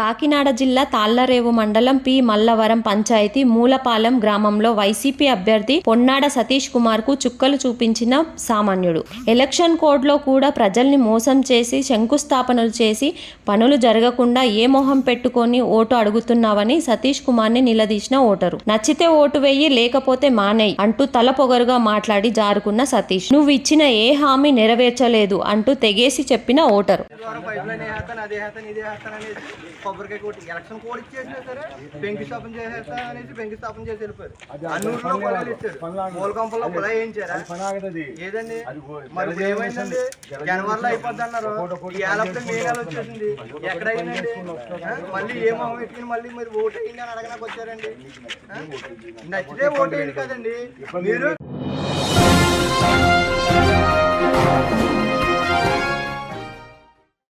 కాకినాడ జిల్లా తాళ్ళరేవు మండలం పి. మల్లవరం పంచాయతీ మూలపాలెం గ్రామంలో వైసీపీ అభ్యర్థి పొన్నాడ సతీష్ కుమార్కు చుక్కలు చూపించిన సామాన్యుడు. ఎలక్షన్ కోడ్లో కూడా ప్రజల్ని మోసం చేసి శంకుస్థాపనలు చేసి పనులు జరగకుండా ఏ మొహం పెట్టుకొని ఓటు అడుగుతున్నావని సతీష్ కుమార్ని నిలదీసిన ఓటరు. నచ్చితే ఓటు వేయి లేకపోతే మానేయ్ అంటూ తల పొగరుగా మాట్లాడి జారుకున్న సతీష్. నువ్వు ఇచ్చిన ఏ హామీ నెరవేర్చలేదు అంటూ తెగేసి చెప్పిన ఓటరు. కొబ్బరికాయ కొట్టి ఎలక్షన్ కోడ్ ఇచ్చేసినా సరే పెంకి స్థాపన చేసేస్తాను అనేసి పెంకి స్థాపన చేసి వెళ్ళిపోయారు. అన్నూరులో పొలాలు ఇచ్చారు. మూలకంపంలో వేయించారా ఏదండి? మరి ఏమైందండి జనవరిలో అయిపోద్ది అన్నారు ఏలప్పుడు మే నెల వచ్చేసింది. ఎక్కడ అయిందండి ఆ? మళ్ళీ ఏ మొహం పెట్టుకుని మళ్ళీ మీరు ఓటు వేయండి అని అడగడానికి వచ్చారండి? నచ్చితే ఓటు వేయండి కదండి. మీరు